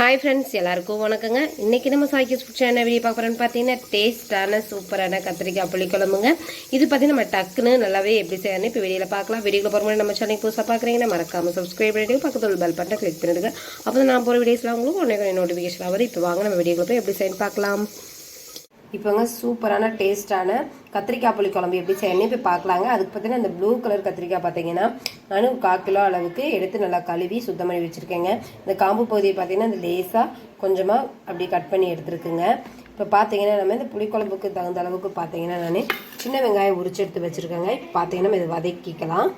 Hi friends எல்லாருக்கும் வணக்கங்க. இன்றைக்கி நம்ம சாய்க்கு ஃபுட் என்ன வீடியோ பார்க்குறோன்னு பார்த்தீங்கன்னா டேஸ்ட்டான சூப்பரான கத்திரிக்காய் புளிக்குழம்புங்க. இது பார்த்தீங்கன்னா நம்ம டக்குன்னு நல்லாவே எப்படி செய்யணும் இப்போ வீடியோவில் பார்க்கலாம். வீடியோவில் போகிற நம்ம சேனல் புதுசாக பார்க்குறீங்கன்னா மறக்காமல் சப்ஸ்கிரைப் பண்ணிட்டு பக்கத்தில் பெல் பட்டனை கிளிக் பண்ணிடுங்க. அப்போ தான் நான் போகிற வீடியோஸ்லாம் உங்களுக்கு உடனே நோட்டிஃபிகேஷன் ஆகுது இப்போ வாங்க நம்ம வீடியோவில் போய் எப்படி செய்யணும் பார்க்கலாம். இப்போங்க சூப்பரான டேஸ்டான கத்திரிக்காய் புளி குழம்பு எப்படி செய்யணும் போய் பார்க்கலாங்க. அதுக்கு பார்த்தீங்கன்னா இந்த ப்ளூ கலர் கத்திரிக்காய் பார்த்தீங்கன்னா நான் கால் கிலோ அளவுக்கு எடுத்து நல்லா கழுவி சுத்தம் பண்ணி வச்சுருக்கேங்க. இந்த காம்பு பகுதியை பார்த்தீங்கன்னா இந்த லேசாக கொஞ்சமாக அப்படி கட் பண்ணி எடுத்துருக்குங்க. இப்போ பார்த்தீங்கன்னா நம்ம இந்த புளிக்குழம்புக்கு தகுந்த அளவுக்கு பார்த்தீங்கன்னா நான் சின்ன வெங்காயம் உரிச்சு எடுத்து வச்சுருக்கேங்க. இப்போ பார்த்தீங்கன்னா நம்ம இதை வதக்கிக்கலாம்.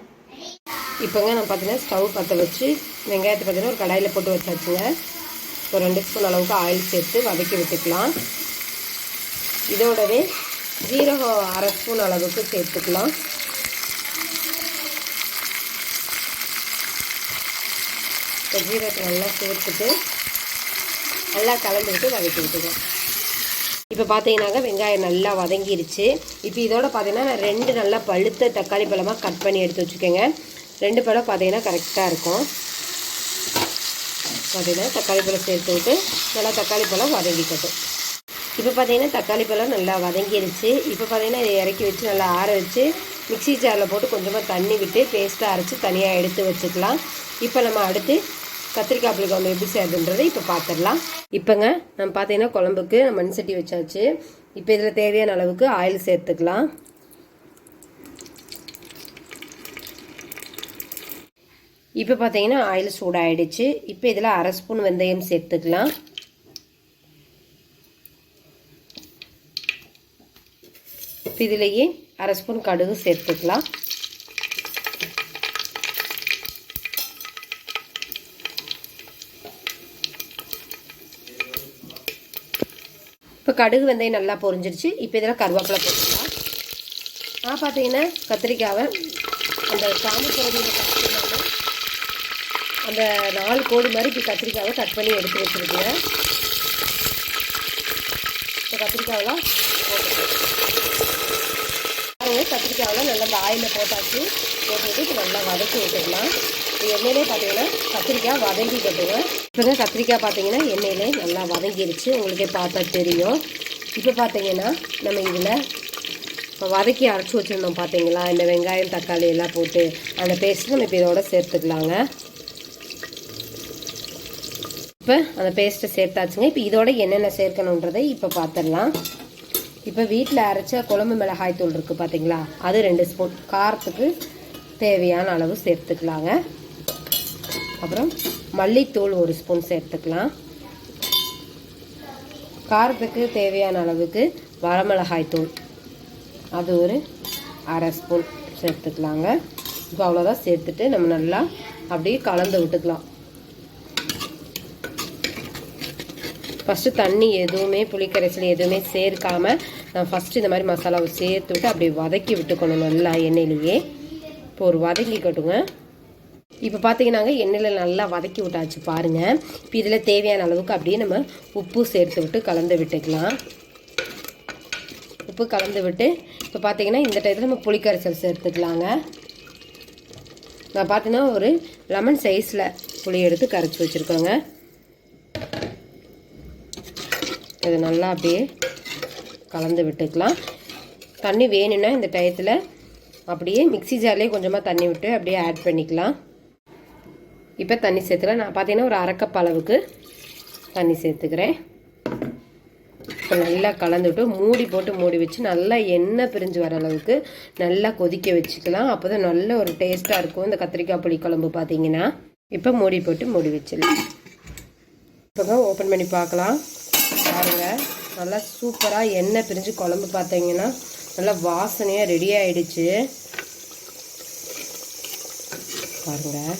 இப்போங்க நான் பார்த்தீங்கன்னா ஸ்டவ் பற்ற வச்சு வெங்காயத்தை பார்த்தீங்கன்னா ஒரு கடாயில் போட்டு வச்சாச்சுங்க. ஒரு ரெண்டு ஸ்பூன் அளவுக்கு ஆயில் சேர்த்து வதக்கி விட்டுக்கலாம். இதோடவே ஜீரகம் அரை ஸ்பூன் அளவுக்கு சேர்த்துக்கலாம். இப்போ ஜீரகத்தை நல்லா சேர்த்துட்டு நல்லா கலந்துக்கிட்டு வதக்கி விட்டுக்கோம் இப்போ பார்த்தீங்கன்னாக்க வெங்காயம் நல்லா வதங்கிருச்சு. இப்போ இதோட பார்த்தீங்கன்னா நான் ரெண்டு நல்லா பழுத்த தக்காளி பழமாக கட் பண்ணி எடுத்து வச்சுக்கோங்க. ரெண்டு பழம் பார்த்தீங்கன்னா கரெக்டாக இருக்கும். பார்த்தீங்கன்னா தக்காளி பழம் சேர்த்து விட்டு நல்லா தக்காளி பழம் வதங்கிக்கட்டும். இப்போ பார்த்தீங்கன்னா தக்காளி பழம் நல்லா வதங்கிருச்சு. இப்போ பார்த்தீங்கன்னா இதை இறக்கி வச்சு நல்லா ஆற வச்சு மிக்சி ஜாரில் போட்டு கொஞ்சமாக தண்ணி விட்டு பேஸ்ட்டாக அரைச்சி தனியாக எடுத்து வச்சுக்கலாம். இப்போ நம்ம அடுத்து கத்திரிக்காய் புளி குழம்பு எப்படி செய்யறதுன்றதை இப்போ பார்த்துடலாம். இப்போங்க நம்ம பார்த்தீங்கன்னா குழம்புக்கு மண் சட்டி வச்சாச்சு. இப்போ இதில் தேவையான அளவுக்கு ஆயில் சேர்த்துக்கலாம். இப்போ பார்த்தீங்கன்னா ஆயில் சூடாகிடுச்சு இப்போ இதில் அரை ஸ்பூன் வெந்தயம் சேர்த்துக்கலாம். இதிலேயே அரை ஸ்பூன் கடுகு சேர்த்துக்கலாம். இப்போ கடுகு வெந்தயம் நல்லா பொரிஞ்சிருச்சு. இப்போ இதில் கருவேப்பிலை போட்டுக்கலாம். நான் பார்த்தீங்கன்னா கத்திரிக்காவை அந்த காமி பகுதியில் கட் அந்த நாலு கோடு மாதிரி இப்போ கத்திரிக்காவை கட் பண்ணி எடுத்து வச்சுருக்கேன். கத்திரிக்காயெல்லாம் கத்திரிக்காவெல்லாம் கத்திரிக்காயெல்லாம் நல்லா இந்த ஆயிலில் போட்டாச்சு. போட்டுட்டு இப்போ நல்லா வதக்கி விட்டுக்கலாம் எண்ணெயிலே பார்த்தீங்கன்னா கத்திரிக்காய் வதங்கி கட்டுங்க இப்போ கத்திரிக்காய் பார்த்தீங்கன்னா எண்ணெயிலே நல்லா வதங்கிருச்சு. உங்களுக்கே பார்த்தா தெரியும். இப்போ பார்த்தீங்கன்னா நம்ம இதில் இப்போ வதக்கி அரைச்சி வச்சுருந்தோம் பார்த்தீங்களா இந்த வெங்காயம் தக்காளி எல்லாம் போட்டு அந்த பேஸ்ட்டு நம்ம இப்போ இதோட சேர்த்துக்கலாங்க. இப்போ அந்த பேஸ்ட்டை சேர்த்தாச்சுங்க. இப்போ இதோட என்னென்ன சேர்க்கணுன்றதை இப்போ பார்த்துடலாம் இப்போ வீட்டில் அரைச்ச குழம்பு மிளகாய் தூள் இருக்குது பார்த்தீங்களா அது ரெண்டு ஸ்பூன் காரத்துக்கு தேவையான அளவு சேர்த்துக்கலாங்க. அப்புறம் மல்லித்தூள் ஒரு ஸ்பூன் சேர்த்துக்கலாம். காரத்துக்கு தேவையான அளவுக்கு வரமிளகாய் தூள். அது ஒரு அரை ஸ்பூன் சேர்த்துக்கலாங்க. இப்போ அவ்வளோதான் சேர்த்துட்டு நம்ம நல்லா அப்படியே கலந்து விட்டுக்கலாம். ஃபஸ்ட்டு தண்ணி எதுவுமே புளிக்கரைசல் எதுவுமே சேர்க்காமல் நான் ஃபஸ்ட்டு இந்த மாதிரி மசாலாவை சேர்த்து விட்டு அப்படியே வதக்கி விட்டுக்கணும் நல்லா எண்ணெயிலேயே. இப்போ ஒரு வதக்கிக்கட்டுங்க இப்போ பார்த்தீங்கன்னாங்க எண்ணெயில் நல்லா வதக்கி விட்டாச்சு பாருங்கள் இப்போ இதில் தேவையான அளவுக்கு அப்படியே நம்ம உப்பு சேர்த்து விட்டு கலந்து விட்டுக்கலாம். உப்பு கலந்து விட்டு இப்போ பார்த்தீங்கன்னா இந்த டயத்தில் நம்ம புளிக்கரைசல் சேர்த்துக்கலாங்க. நான் பார்த்தீங்கன்னா ஒரு லெமன் சைஸில் புளி எடுத்து கரைச்சி வச்சுருக்கோங்க. இது நல்லா அப்படியே கலந்து விட்டுக்கலாம். தண்ணி வேணும்னா இந்த டயத்தில் அப்படியே மிக்சி ஜார்லேயே கொஞ்சமாக தண்ணி விட்டு அப்படியே ஆட் பண்ணிக்கலாம். இப்போ தண்ணி சேர்த்துக்கலாம். நான் பார்த்தீங்கன்னா ஒரு அரைக்கப் அளவுக்கு தண்ணி சேர்த்துக்கிறேன். இப்போ நல்லா கலந்து விட்டு மூடி போட்டு மூடி வச்சு நல்லா எண்ணெய் பிரிஞ்சு வர அளவுக்கு நல்லா கொதிக்க வச்சுக்கலாம். அப்போ தான் நல்ல ஒரு டேஸ்ட்டாக இருக்கும். இந்த கத்திரிக்காய் புளி குழம்பு பார்த்தீங்கன்னா இப்போ மூடி போட்டு மூடி வச்சிடலாம். இப்போ ஓப்பன் பண்ணி பார்க்கலாம். பாருங்கள் நல்லா சூப்பராக எண்ணெய் பிரிஞ்சு குழம்பு பார்த்தீங்கன்னா நல்லா வாசனையாக ரெடி ஆகிடுச்சு பாருங்கள்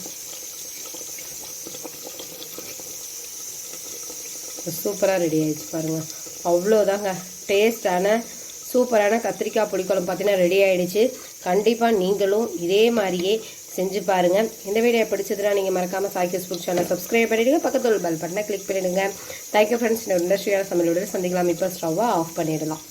சூப்பராக ரெடி ஆகிடுச்சு பாருங்கள் அவ்வளோதாங்க டேஸ்டான சூப்பரான கத்திரிக்காய் புளிக்குழம்பு பார்த்தீங்கன்னா ரெடி ஆகிடுச்சு கண்டிப்பாக நீங்களும் இதே மாதிரியே செஞ்சு பாருங்கள் இந்த வீடியோ பிடிச்சதுனா நீங்கள் மறக்காமல் சாய்க்கு ஃபுட் சேனல் சப்ஸ்கிரைப் பண்ணிவிடுங்க பக்கத்தில் பெல் பட்டனை கிளிக் பண்ணிவிடுங்க தேங்க்யூ ஃப்ரெண்ட்ஸ் இந்த இண்டஸ்ட்ரியான சமையலோட சந்திக்கலாம். இப்போ ஸ்டவ்வாக ஆஃப் பண்ணிடலாம்.